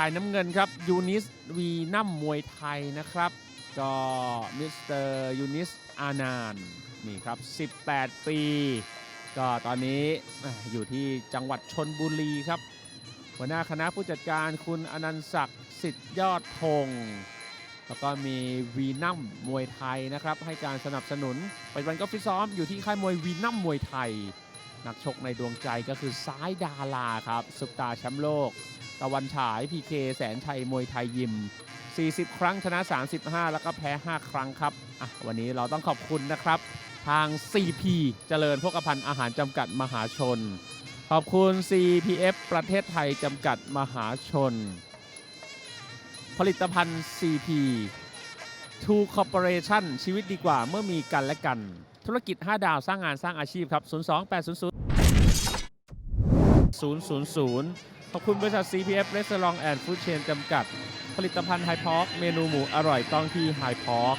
ฝ่ายน้ำเงินครับยูนิสวีนัมมวยไทยนะครับ ก็มิสเตอร์ยูนิสอานานนี่ครับ 18 ปี ก็ตอนนี้อยู่ที่จังหวัดชนบุรีครับ หัวหน้าคณะผู้จัดการคุณอนันต์ศักดิ์สิทธิ์ยอดธงแล้วก็มีวีนัมมวยไทยนะครับ ให้การสนับสนุนปัจจุบันก็ฟิตซ้อมอยู่ที่ค่ายมวยวีนัมมวยไทย นักชกในดวงใจก็คือซ้ายดาราครับซุปตาแชมป์โลก ตะวันฉาย พีเคแสนชัยมวยไทยยิม 40 ครั้งชนะ 35 แล้วก็แพ้ 5 ครั้งครับอะวันนี้เราต้องขอบคุณนะครับ ทาง CP เจริญพกพันธ์อาหารจำกัดมหาชน ขอบคุณ CPF ประเทศไทยจำกัดมหาชน ผลิตภัณฑ์ CP Two Corporation ชีวิตดีกว่าเมื่อมีกันและกัน ธุรกิจ 5 ดาวสร้างงานสร้างอาชีพครับ 02800 000 ขอบคุณบริษัท CPF Restaurant and Food Chain จำกัด ผลิตภัณฑ์ไฮพอกเมนูหมูอร่อยต้องที่ไฮพอก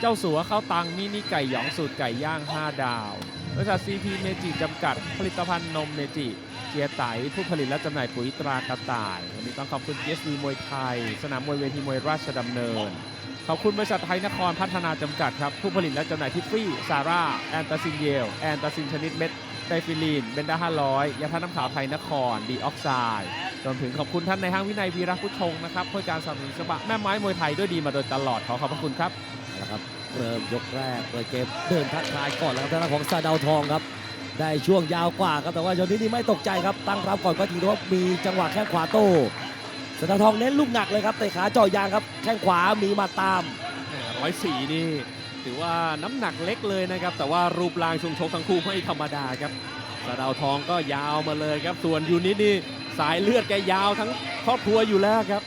เจ้าสัวข้าวตังมินิไก่หยองสูตรไก่ย่าง 5 ดาว บริษัท CP เมจิจำกัด ผลิตภัณฑ์นมเมจิเจียไตผู้ผลิตและจำหน่ายปุ๋ยตรากระต่าย วันนี้ต้องขอบคุณ GSV มวยไทย สนามมวยเวทีมวยราชดำเนิน ขอบคุณบริษัทไทยนครพัฒนาจำกัดครับ ผู้ผลิตและจำหน่ายทิฟฟี่ซาร่าแอนตาซินเยลแอนตาซินชนิดเม็ด ไดฟิลีน เบนดา500ยาทาน้ำขาวไทยนคร ดีออกไซด์รวมถึงขอบคุณท่านในห้างวินัยวีระพุชงนะครับเพื่อการสนับสนุนสบะแม่ไม้มวยไทยด้วยดีมาโดยตลอดขอขอบพระคุณครับนะครับ เริ่มยกแรกเปิดเกมเดินทักทายก่อนแล้วครับทางด้านของซาดาวทองครับ ได้ช่วงยาวกว่าครับแต่ว่าโยนนี่นี่ไม่ตกใจครับตั้งรับก่อนก็จริงแต่ว่ามีจังหวะแข้งขวาโต้ซาดาวทองเน้นลูกหนักเลยครับเตะขาเจ่อยางครับ แข้งขวามีมาตามร้อยสี่นี่ ถือว่าน้ำหนักเล็กเลยนะครับ แต่ว่ารูปร่างช่วงชกทั้งคู่ไม่ธรรมดาครับสะดาวทองก็ยาวมาเลยครับ ส่วนยูนิตนี่สายเลือดแกยาวทั้งครอบครัวอยู่แล้วครับ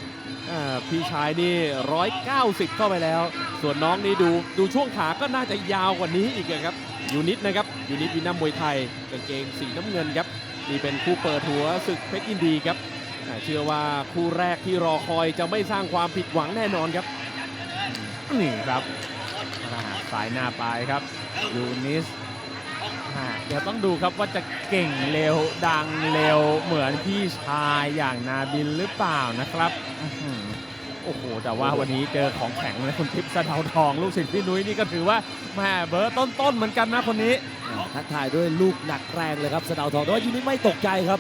พี่ชายนี่ร้อยเก้าสิบเข้าไปแล้ว ส่วนน้องนี่ดูดูช่วงขาก็น่าจะยาวกว่านี้อีกครับยูนิตนะครับยูนิตวินัมมวยไทยกางเกงสีน้ำเงินครับนี่เป็นคู่เปิดหัวศึกเพชรยินดีครับเชื่อว่าคู่แรกที่รอคอยจะไม่สร้างความผิดหวังแน่นอนครับนี่ครับ สายหน้าไปครับยูนิสอ่าเดี๋ยวต้องดูครับว่าจะเก่งเร็วดังเร็วเหมือนพี่ชายอย่างนาบินหรือเปล่านะครับอื้อหือโอ้โห แต่ว่าวันนี้เจอของแข็งนะคุณทิพย์สะเดาทอง ลูกศิษย์พี่นุ้ยนี่ก็ถือว่าแม่เบอร์ต้นๆเหมือนกันนะคนนี้ทักทายด้วยลูกหนักแรงเลยครับสะเดาวทองแต่ว่ายูนิตไม่ตกใจครับ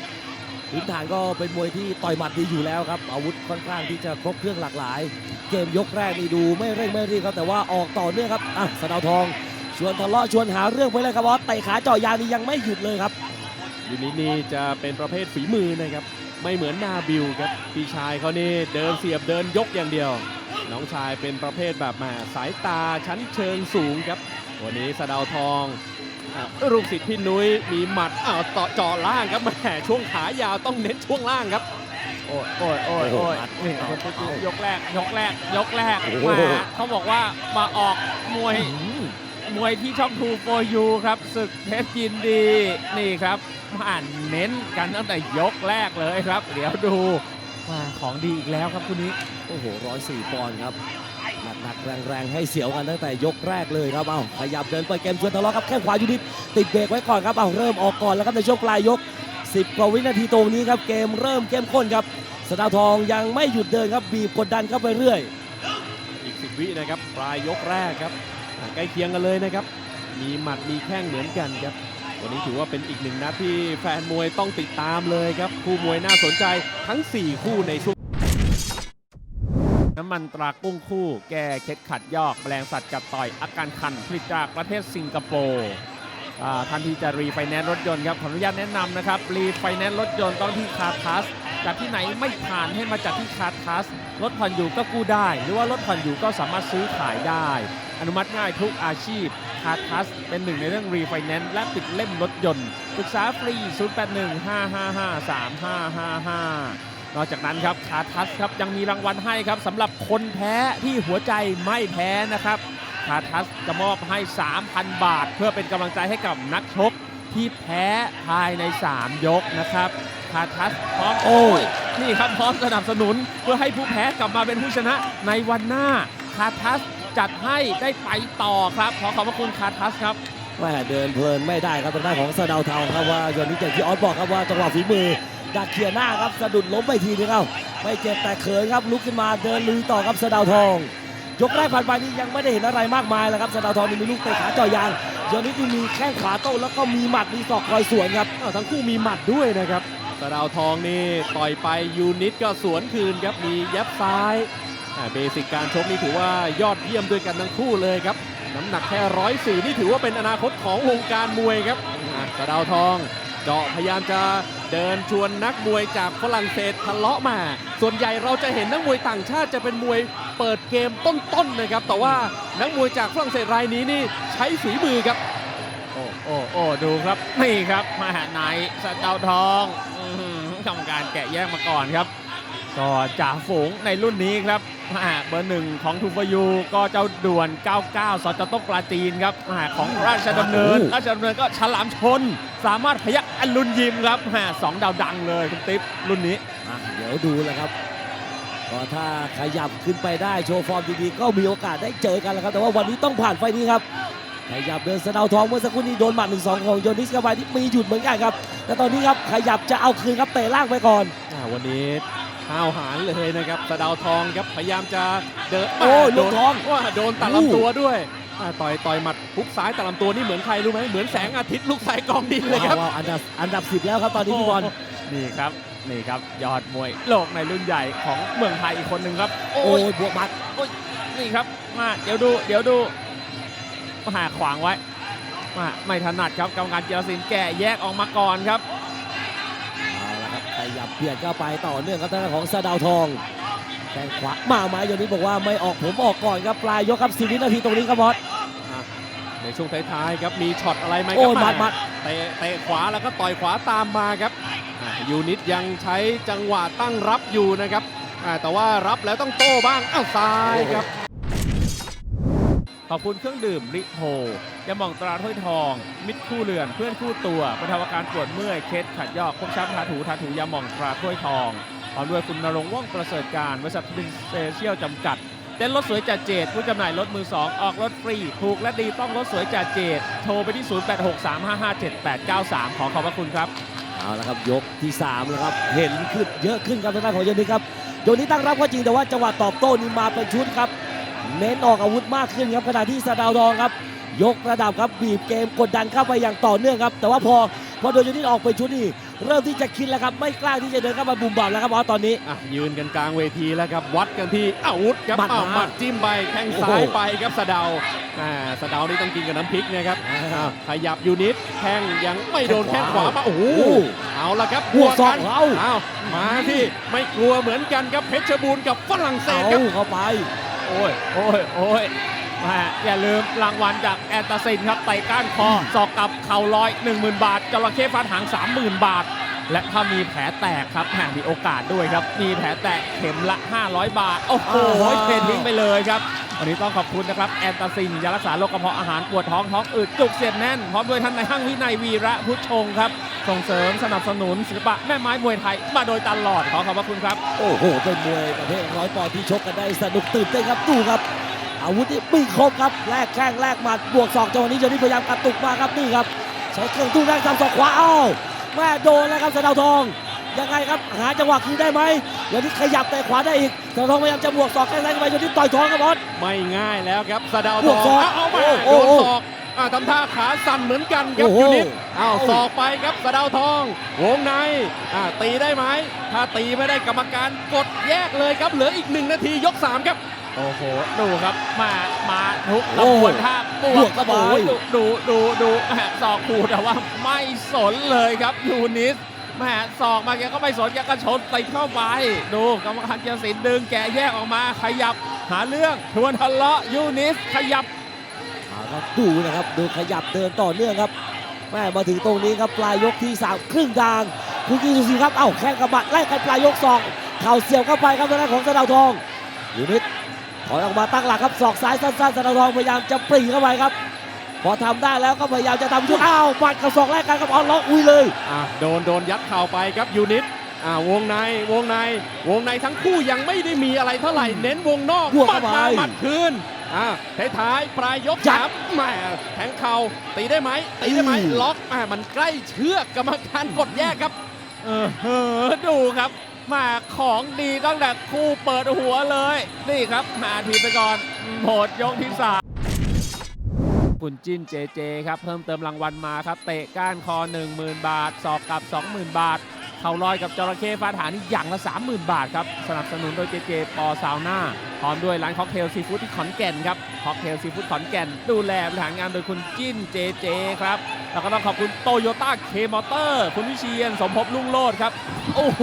พื้นฐานก็เป็นมวยที่ต่อยหมัดดีอยู่แล้วครับอาวุธค่อนข้างที่จะครบเครื่องหลากหลาย เกมยกแรกนี่ดูไม่เร่งไม่รีบครับแต่ว่าออกต่อเนื่องครับอะสะเดาวทองชวนทะเลาะชวนหาเรื่องไปเลยครับบอสเตะขาเจ่อยางนี่ยังไม่หยุดเลยครับยูนิตนี่จะเป็นประเภทฝีมือนะครับไม่เหมือนนาบิวครับพี่ชายเขานี่เดินเสียบเดินยกอย่างเดียว น้องชายเป็นประเภทแบบแหมสายตาชั้นเชิงสูงครับ วันนี้สะเดาวทองลูกศิษย์พี่นุ้ยมีหมัดอ้าวต่อเจาะล่างครับแหมช่วงขายาวต้องเน้นช่วงล่างครับ ยโอ้ยโอ้ยโอ้ยนี่คุณทิพย์ยกแรกยกแรกยกแรกโอ้โหมาเขาบอกว่ามาออกมวยมวยที่ช่องทูโฟยูครับศึกเพชรยินดีนี่ครับมาเน้นกันตั้งแต่ยกแรกเลยครับ เดี๋ยวดูมาของดีอีกแล้วครับคุณนี้โอ้โหร้อยสี่ปอนด์ครับหนักหนักๆแรงแรงๆ ให้เสียวกันตั้งแต่ยกแรกเลยครับ เอาขยับเดินเปิดเกมชวนทะเลาะครับแข้งขวายูนิตติดเบรกไว้ก่อนครับ เอาเริ่มออกก่อนแล้วครับในช่วงปลายยก 10 กว่าวินาทีตรงนี้ครับ เกมเริ่มเข้มข้นครับสตาร์ทองยังไม่หยุดเดินครับบีบกดดันเข้าไปเรื่อย อีกสิบวินะครับปลายยกแรกครับอะใกล้เคียงกันเลยนะครับ มีหมัดมีแข้งเหมือนกันครับ วันนี้ถือว่าเป็นอีกหนึ่งนัดที่แฟนมวยต้องติดตามเลยครับ คู่มวยน่าสนใจทั้ง 4 คู่ในช่วง น้ำมันตรากุ้งคู่ แก้เคล็ดขัดยอกแมลงสัตว์กัดต่อยอาการคันผลิตจากประเทศสิงคโปร์ ท่านที่จะรีไฟแนนซ์รถยนต์ครับขออนุญาตแนะนำนะครับรีไฟแนนซ์รถยนต์ต้องที่คาร์ทัสจากที่ไหนไม่ผ่านให้มาจากที่คาร์ทัสรถผ่อนอยู่ก็กู้ได้ หรือว่ารถผ่อนอยู่ก็สามารถซื้อขายได้ อนุมัติง่ายทุกอาชีพคาร์ทัสเป็นหนึ่งในเรื่องรีไฟแนนซ์และปิดเล่มรถยนต์ปรึกษาฟรี 0815553555นอกจากนั้นครับคาทัสครับยังมีรางวัลให้ครับสำหรับคนแพ้ที่หัวใจไม่แพ้นะครับ คาทัสจะมอบให้ 3,000 บาท เพื่อเป็นกำลังใจให้กับนักชกที่แพ้ภายใน 3 ยกนะครับคาทัสพร้อมโอ้ยนี่ครับพร้อมสนับสนุนเพื่อให้ผู้แพ้กลับมาเป็นผู้ชนะในวันหน้าคาทัสจัดให้ได้ไปต่อครับขอขอบพระคุณคาทัสครับแม่เดินเพลินไม่ได้ครับทางด้านของสะเดาวเทาครับว่าโยนิตอย่างที่ออสบอกครับว่าจังหวะฝีมือดักเขียหน้าครับสะดุดล้มไปทีนึงเอ้าไม่เจ็บแต่เขินครับลุกขึ้นมาเดินลุยต่อครับสะเดาวทอง ยกแรกผ่านไปนี่ยังไม่ได้เห็นอะไรมากมายแล้วครับสะเดาวทองนี่มีลูกเตะขาเจ่อยางยอนิดนี่มีแข้งขวาโต้แล้วก็มีหมัดมีศอกคอยสวนครับอ้าวทั้งคู่มีหมัดด้วยนะครับสะดาวทองนี่ต่อยไปยูนิตก็สวนคืนครับมียับซ้ายอ่าเบสิกการชกนี่ถือว่ายอดเยี่ยมด้วยกันทั้งคู่เลยครับน้ำหนักแค่ร้อยสี่นี่ถือว่าเป็นอนาคตของวงการมวยครับอะสะดาวทองเจาะพยายามจะเดินชวนนักมวยจากฝรั่งเศสทะเลาะมา ส่วนใหญ่เราจะเห็นนักมวยต่างชาติจะเป็นมวย เปิดเกมต้นๆนะครับ แต่ว่านักมวยจากฝรั่งเศสรายนี้นี่ใช้ฝีมือครับ โอ้โอ้โอ้ดูครับ นี่ครับมาหาไหนสะเดาวทองอื้อหือกรรมการแกะแยกมาก่อนครับ ก็จ่าฝูงในรุ่นนี้ครับอ่าเบอร์หนึ่งของทูฟยูก็เจ้าด่วน 99 สจต้งปลาจีนครับอ่าของราชดำเนิน โอ้โห ราชดำเนินก็ฉลามชน สามารถพยักอรุณยิมครับอ่าสองดาวดังเลยคุณติ๊บรุ่นนี้ อะเดี๋ยวดูแหละครับ ก็ถ้าขยับขึ้นไปได้โชว์ฟอร์มดีๆก็มีโอกาสได้เจอกันแล้วครับ แต่ว่าวันนี้ต้องผ่านไฟนี้ครับขยับเดินสะเดาวทองเมื่อสักครู่นี้โดนหมัดหนึ่งสองของโยนิสกาบายที่มีหยุดเหมือนกันครับ แต่ตอนนี้ครับขยับจะเอาคืนครับเตะล่างไปก่อนอ่าวันนี้ห้าวหาญเลยนะครับสะเดาวทองครับพยายามจะเดินโอ้ยโดลูกนทองว่าโดนตัดลำตัวด้วยอ่าต่อยต่อยหมัดพุกซ้ายตัดลำตัวนี่เหมือนใครรู้ไหมเหมือนแสงอาทิตย์ลูกสายกองดินเลยครับว้าวๆอันดับอันดับสิบแล้วครับตอนนี้พี่บอลนี่ครับ นี่ครับยอดมวยโลกในรุ่นใหญ่ของเมืองไทยอีกคนหนึ่งครับ โอ้โอ้ยยบวกหมัดนี่ครับมาเดี๋ยวดูเดี๋ยวดูหาขวางไว้มาไม่ถนัดครับกรรมการเจรสินแก่แยกออกมาก่อนครับ เอาละครับขยับเบียดเข้าไปต่อเนื่องครับทางด้านของสะเดาวทองแข้งขวามาไหมโยนิสบอกว่าไม่ออกผมออกก่อนครับปลายยกครับสิบวินาทีตรงนี้ครับบอสอะในช่วงท้ายๆครับมีช็อตอะไรไหมคโอ้รับยหมัดหมัด เตะเตะขวาแล้วก็ต่อยขวาตามมาครับอะ ยูนิตยังใช้จังหวะตั้งรับอยู่นะครับแต่ว่ารับแล้วต้องโต้บ้างอ้าวซ้ายครับ ขอบคุณเครื่องดื่มริโพยาหม่องตราถ้วยทอง มิตรคู่เรือนเพื่อนคู่ตัวบรรเทาอาการปวดเมื่อยเคสขัดยอกพกช้ำทาถูทาถูยาหม่องตราถ้วยทองพร้อมด้วยคุณนรงค์ว่องประเสริฐการบริษัทบินเซเชียลจำกัดเต้นรถสวยจัดเจดผู้จำหน่ายรถมือ 2 ออกรถฟรี ถูกและดีต้องรถสวยจัดเจดโทรไปที่ 0863557893 ขอขอบพระคุณครับ เอาละครับยกที่3แล้วครับเห็นขึ้นเยอะขึ้นครับทางด้านของยนิสครับยนิสตั้งรับก็จริงแต่ว่าจังหวะตอบโต้นี่มาเป็นชุดครับ เน้นออกอาวุธมากขึ้นครับขณะที่สดาวดองครับ ยกระดับครับบีบเกมกดดันเข้าไปอย่างต่อเนื่องครับ แต่ว่าพอพอโดนยนิสออกไปชุดนี่ เริ่มที่จะคิดแล้วครับ ไม่กล้าที่จะเดินเข้ามาบุ่มบ่ามแล้วครับบอสตอนนี้ อะยืนกันกลางเวทีแล้วครับ วัดกันที่อาวุธครับหมัดอ้าวมาหมัดจิ้มไปแข้งโอ้ซ้ายโห ไปครับสะเดาอ่าสะเดานี่ต้องกินกับน้ำพริกนะครับอ่าอ้าวขยับยูนิตแข้งยังไม่โดนแข้แข้งงขขวาวามาโอ้โหโอ้เอาละครับบวกศอกนเอาอ้าวมาที่ไม่กลัวเหมือนกันครับเพชรบูรณ์กับฝรั่งเศสเอาครับเข้าไป โอ้ยโอ้ยโอ้ยแหม่ อย่าลืมรางวัลจากแอนตาซินครับไต่ก้านคอศอกกับเข่าลอย 10,000 บาทจระเข้ฟาดหาง 30,000 บาท และถ้ามีแผลแตกครับแหมมีโอกาสด้วยครับ มีแผลแตกเข็มละ 500 บาท โอ้โหอ่าเททิ้งไปเลยครับวันนี้ต้องขอบคุณนะครับแอนตาซินยารักษาโรคกระเพาะอาหารปวดท้องท้องอืดจุกเสียดแน่นพร้อมด้วยท่านในายห้างวินัยวีระพุทธชงครับ ส่งเสริมสนับสนุนศิลปะแม่ไม้มวยไทยมาโดยตลอดขอขอบพระคุณครับ โอ้โหเป็นมวยประเภทร้อยปอนด์ที่ชกกันได้สนุกตื่นเต้นครับดูครับ อาวุธที่มีครบครับแลกแข้งแลกหมัดบวกศอกจังหวะนี้โยนิสพยายามกระตุกมาครับนี่ครับใช้เครื่องตู้แรกทำศอกขวาเอ้าแม่โดนแล้วครับสะเดาวทองยังไงครับหาจังหวะคืนได้ไหมโยนิสขยับแต่ขวาได้อีกสะเดาวทองพยายามจะบวกศอกแข้งแรกเข้าไปโยนิสต่อยท้องครับบอสไม่ง่ายแล้วครับสะเดาบทวอกงศอกเอามาโอ้โดโอ้นศอกอ่าทำท่าขาสั่นเหมือนกันครับโอ้โหยูนิตเอาเอาศอกไปครับสะเดาทอง วงในอ่าตีได้ไหมถ้าตีไม่ได้กรรมการกดแยกเลยครับเหลืออีกหนึ่งนาทียกสามครับ โอ้โห ดูครับ มา มาทุกโอ้ขบวนท่าบบววกกเข้าไปโอ้ยดูดูดูดูแหมศอกขูดแต่ว่าไม่สนเลยครับยูนิสแหมศอกมาแกก็ไม่สนแกก็ชนติดเข้าไป ดูกรรมการเจยรสินดึงแกแยกออกมาขยับหาเรื่องทวนทะเลาะยูนิสขยับเอาครับดูนะครับดูขยับเดินต่อเนื่องครับแม่มาถึงตรงนี้ครับปลายยกที่สามครึ่งทางคุณกินสุสีครับเอ้าแข้งกระบะไล่กันปลายยกสองเข่าเสียบเข้าไปครับทางด้านของสะเดาวทองยูนิต ถอยออกมาตั้งหลักครับศอกซ้ายสั้นๆสะเดาวทองพยายามจะปรีเข้าไปครับ พอทำได้แล้วก็พยายามจะทำชุดอ้าวหมัดกับศอกแรกกันครับเอาล็อกอุ้ยเลยอะโดนโดนยัดเข่าไปครับยูนิตอ่าวงในวงในวงในทั้งคู่ยังไม่ได้มีอะไรเท่าไหร่เน้นวงนอกบวกหมัเข้าดไปมาหมัดคืนอ่าท้ายๆปลายยกยัดสามแหม่แทงเข่าตีได้ไหมตีได้ไหมอืมล็อกแหม่มันใกล้เชือกกรรมการกดแยกครับ เออเออดูครับ มาของดีตั้งแต่คู่เปิดหัวเลย นี่ครับหาทีไปก่อนโหดยกที่สามคุณจิ้นเจเจครับ เพิ่มเติมรางวัลมาครับ เตะก้านคอ 10,000 บาท สอบกับ 20,000 บาท เข่าลอยกับจระเข้ฟาดหางนี่อย่างละ 30,000 บาทครับ สนับสนุนโดยเจเจปอซาวน่าพร้อมด้วยร้านค็อกเทลซีฟู้ดที่ขอนแก่นครับค็อกเทลซีฟู้ดขอนแก่น ดูแลบริหารงานโดยคุณจิ้นเจเจครับ แล้วก็ต้องขอบคุณโตโยต้าเคมอเตอร์คุณวิเชียนสมภพลุ่งโลดครับ โอ้โห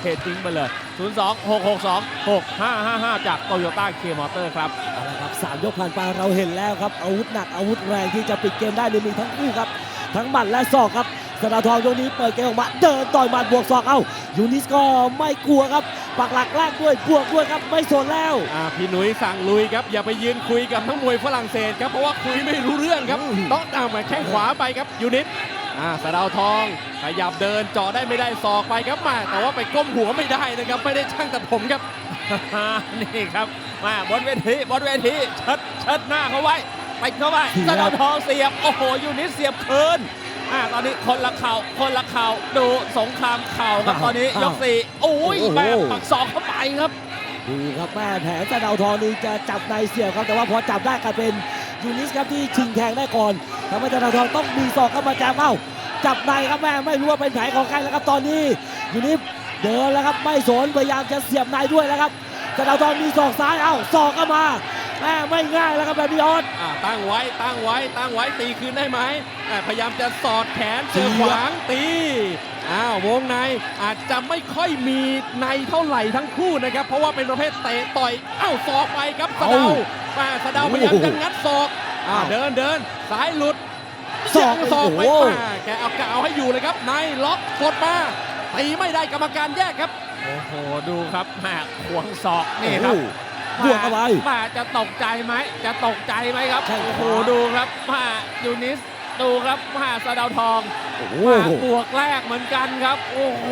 เททิ้งไปเลย 0 2 6 6 2 6 5 5 5 จากโตโยต้าเคมอเตอร์ครับเอาละครับสามยกผ่านไปเราเห็นแล้วครับ อาวุธหนักอาวุธแรงที่จะปิดเกมได้นี่มีทั้งคู่ครับ ทั้งหมัดและศอกครับ สนาทองยกนี้เปิดเกมออกมาเดินต่อยหมัดบวกศอกเอ้ายูนิสก็ไม่กลัวครับปักหลักแรกด้วยบวกด้วยครับไม่สนแล้วอ่าพี่หนุ่ยสั่งลุยครับอย่าไปยืนคุยกับนักมวยฝรั่งเศสครับเพราะว่าคุยไม่รู้เรื่องครับอืมต้องเอามาแข้งขวาไปครับยูนิตอ่าสะเดาวทองขยับเดินเจาะได้ไม่ได้ศอกไปครับมาแต่ว่าไปก้มหัวไม่ได้นะครับ ไม่ได้ช่างตัดผมครับนี่ครับมาบนเวทีบนเวทีเชิดเชิดหน้าเขาไว้ไปเข้าไปเสียบสะเดาวทองเสียบโอ้โหยูนิตเสียบคืน อ่าตอนนี้คนละเข่าคนละเข่าดูสงครามเข่าครับตอนนี้ยกสี่โอ้ยแม่ปักศอกเข้าไปครับดูครับแม่แผนสะเดาวทองนี่จะจับในเสียบครับแต่ว่าพอจับได้กลายเป็นยูนิสครับที่ชิงแทงได้ก่อนทำให้สะเดาวทองต้องมีศอกเข้ามาจับเอ้าจับในครับแม่ไม่รู้ว่าเป็นแผนของใครแล้วครับตอนนี้ยูนิสเดินแล้วครับไม่สนพยายามจะเสียบในด้วยแล้วครับสะเดาวทองมีศอกซ้ายเอ้าศอกเข้ามา แม่ไม่ง่ายแล้วครับแบบนี้ออสอ่าตั้งไว้ตั้งไว้ตั้งไว้ตีคืนได้ไหมอ่าพยายามจะสอดแขนเจอเสียบขวางตีอ้าววงในอาจจะไม่ค่อยมีในเท่าไหร่ทั้งคู่นะครับ เพราะว่าเป็นประเภทเตะต่อยอ้าวศอกไปครับสะเดามาสะเดาพยายามจะงัดศอกอ่าเดินเดินสายหลุดศอกยังศอกไปโอ้โหมาแกเอากะเอาให้อยู่เลยครับในล็อกกดมาตีไม่ได้กรรมการแยกครับโอ้โหดูครับแม่ขวงศอกนี่ครับโอ้โห บวกเข้าไปมาจะตกใจไหมจะตกใจไหมครับแข้งขวาโอ้โหดูครับมายูนิสดูครับมาสะเดาวทองโอ้โหมาบวกแรกเหมือนกันครับ โอ้โห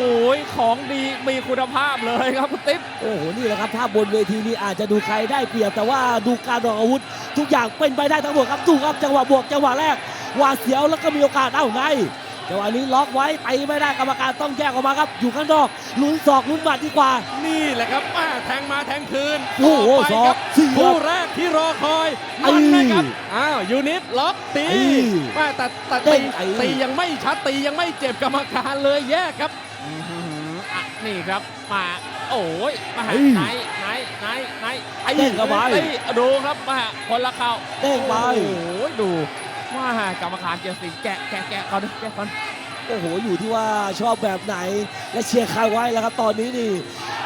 ของดีมีคุณภาพเลยครับคุณติ๊บโอ้โหนี่แหละครับถ้าบนเวทีนี้อาจจะดูใครได้เปรียบแต่ว่าดูการออกอาวุธ ทุกอย่างเป็นไปได้ทั้งหมดครับดูครับจังหวะบวกจังหวะแรกหวาดเสียวแล้วก็มีโอกาสเอ้าไง จังหวะนี้ล็อกไว้ไปไม่ได้กรรมการต้องแยกออกมาครับ อยู่ข้างนอกลุ้นศอกลุ้นหมัดดีกว่า นี่แหละครับมาแทงมาแทงคืนโอ้โหต่ไปครับศอกเสียบคู่แรกที่รอคอยมันนะครับอ้าวยูนิตล็อกตีไอ้มาแต่แต่เด้ตีงไอ้ตียังไม่ชัดตียังไม่เจ็บกรรมการเลยแยกครับอื้อหืออะนี่ครับมาโอ้ยมาเฮ้ยไหนไหนไหนไหนไอ้เด้งเข้าไปตีดูครับมาคนละเข่าเด้งไปโอ้โหดู ว่ากรรมการเจสิงแกะแกะแกะก่อนแกะก่อนโอ้โห อยู่ที่ว่าชอบแบบไหนและเชียร์ใครไว้แล้วครับ ตอนนี้นี่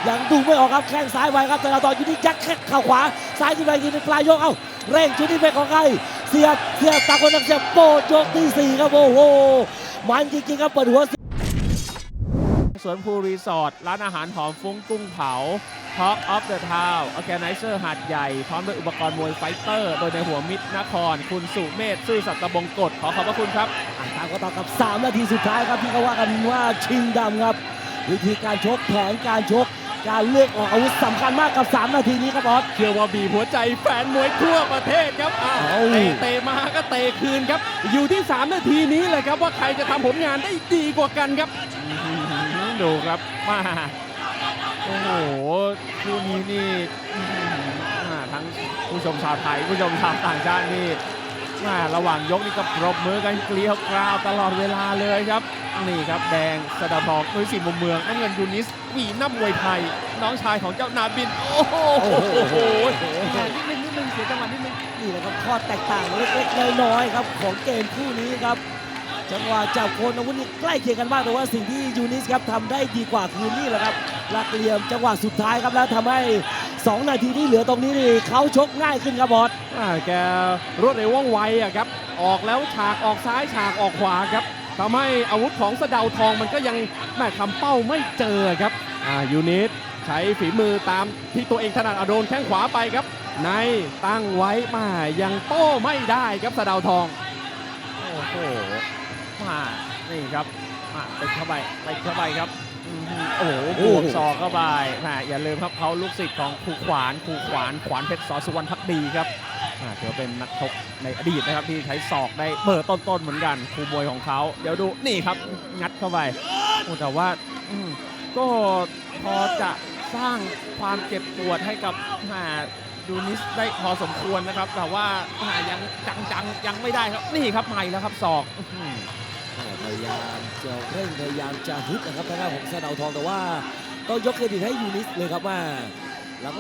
ยังดูไม่ออกครับแข้งซ้ายไว้ครับแต่เราตอนอยู่ที่ยัดแข้งเข่าขวา ซ้ายที่ไปทีนึงปลายยกเอ้าเร่งชุดนี้เป็นของใครเสียบเสียบตาคนนักเสียบโปยกที่สี่ครับโอ้โหมันจริงๆครับเปิดหัว สวนภูรีสอร์ทร้านอาหารหอมฟุ้งกุ้งเผา Talk of the Town Organizer หาดใหญ่ พร้อมด้วยอุปกรณ์มวยไฟเตอร์ โดยในหัวมิตรนคร คุณสุเมธซื่อสัตย์ตะบงกฎขอขอบพระคุณครับอะตามก็ต่อกับ 3 นาทีสุดท้ายครับที่เขาว่ากันว่าชิงดำครับ วิธีการชกแผนการชก การเลือกออกอาวุธสำคัญมากกับ 3 นาทีนี้ครับบอสเชื่อว่าบีบหัวใจแฟนมวยทั่วประเทศครับอ้าวเอาเตะเตะมาก็เตะคืนครับ อยู่ที่ 3 นาทีนี้แหละครับว่าใครจะทำผลงานได้ดีกว่ากันครับ ดูครับมาโอ้โหคู่นี้นี่ทั้งผู้ชมชาวไทยผู้ชมชาวต่างชาตินี่มาระหว่างยกนี่ก็ปรบมือกันเกลียวกราวตลอดเวลาเลยครับ นี่ครับแดงสะดาทองนุ้ยสีมุมเมืองน้ำเงินยูนิสวีน้ำมวยไทย น้องชายของเจ้านาบินโอ้โหโอ้โหนิดนึงนิดนึงเสียจังหวะนิดนึงนี่แหละครับข้อแตกต่างเล็กๆน้อยๆครับ ของเกมคู่นี้ครับ จังหวะจับโคนอาวุธนี่ใกล้เคียงกันมากแต่ว่าสิ่งที่ยูนิสครับทำได้ดีกว่าคือนี่แหละครับหลักเหลี่ยมจังหวะสุดท้ายครับแล้วทำให้ 2 นาทีที่เหลือตรงนี้นี่เขาชกง่ายขึ้นครับบอสอ่าแกรวดเร็วว่องไวอะครับ ออกแล้วฉากออกซ้ายฉากออกขวาครับทำให้อาวุธของสะเดาทองมันก็ยังแม่ทำเป้าไม่เจอครับอ่ายูนิตใช้ฝีมือตามที่ตัวเองถนัดเอาโดนแข้งขวาไปครับ ในตั้งไว้มายังโต้ไม่ได้ครับสะเดาทองโอ้โห มานี่ครับมาติดเข้าไปติดเข้าไปครับอื้อหือโอ้โหบวกศอกเข้าไปแหมอย่าลืมครับเขาลูกศิษย์ของครูขวานครูขวานขวานเพชรสอสุวรรณพักดีครับอ่าถือว่าเป็นนักชกในอดีตนะครับที่ใช้ศอกได้เบอร์ต้นๆเหมือนกันครูมวยของเขาเดี๋ยวดูนี่ครับงัดเข้าไปโอ้แต่ว่าอืมก็พอจะสร้างความเจ็บปวดให้กับหาดูนิสได้พอสมควรนะครับ แต่ว่าหายังจังๆยังไม่ได้ครับนี่ครับใหม่แล้วครับศอกอื้อหือ พยายามจะเร่งพยายามจะฮึดนะครับทางด้านของสะเดาทองแต่ว่าต้องยกเครดิตให้ยูนิสเลยครับว่า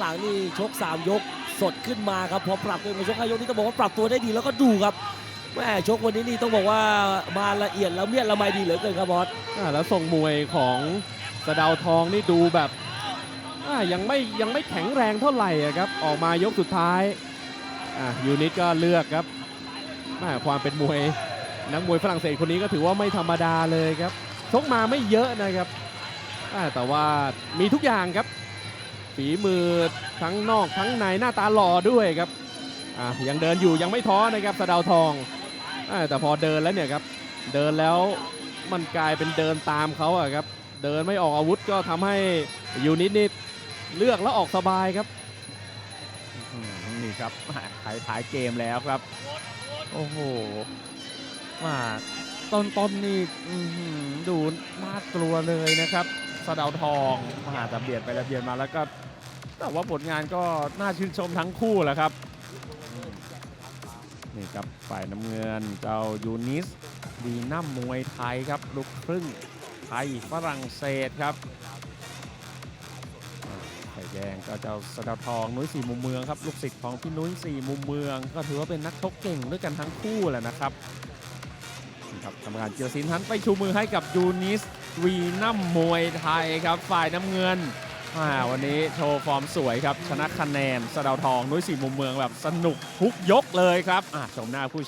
หลังๆนี่ชก 3 ยกสดขึ้นมาครับพอปรับตัวมาชก5ยกนี่ต้องบอกว่าปรับตัวได้ดีแล้วก็ดูครับแม่ชกวันนี้นี่ต้องบอกว่ามาละเอียดและเมียดละไมดีเหลือเกินครับบอสแล้วทรงมวยของสะเดาทองนี่ดูแบบยังไม่ยังไม่แข็งแรงเท่าไหร่ครับ ออกมายกสุดท้ายยูนิตก็เลือกครับแม่ความเป็นมวย นักมวยฝรั่งเศสคนนี้ก็ถือว่าไม่ธรรมดาเลยครับชกมาไม่เยอะนะครับแต่ว่ามีทุกอย่างครับฝีมือทั้งนอกทั้งในหน้าตาหล่อด้วยครับยังเดินอยู่ยังไม่ท้อนะครับสะดาวทองอแต่พอเดินแล้วเนี่ยครับเดินแล้วมันกลายเป็นเดินตามเขาอะครับเดินไม่ออกอาวุธก็ทำให้ยูนิตนี่เลือกแล้วออกสบายครับนี่ครับอ่ายท้ายเกมแล้วครับ โอ้โห มาต้นต้นนี่ดูน่ากลัวเลยนะครับสะดาวทองมาต่เบียดไปแล้วเบียดมาแล้วก็ แต่ว่าผลงานก็น่าชื่นชมทั้งคู่แหละครับนี่ครับฝ่ายน้ำเงินเจ้ายูนิสดีน้ำมวยไทยครับลูกครึ่งไทยฝรั่งเศสครับอ่าฝ่ายแดงก็เจ้าสะดาวทองนุ้ยสี่มุมเมืองครับลูกศิษย์ของพี่นุ้ยสี่มุมเมือง ก็ถือว่าเป็นนักชกเก่งด้วยกันทั้งคู่แหละนะครับ รับกรมการเจียรศินทันไปชูมือให้กับยูนิสวีน้ำมวยไทยครับ ฝ่ายน้ำเงินวันนี้โชว์ฟอร์มสวยครับ ชนะคะแนนสะดาวทองนุ้ยสี่มุมเมืองแบบสนุกทุกยกเลยครับชมหน้าผู้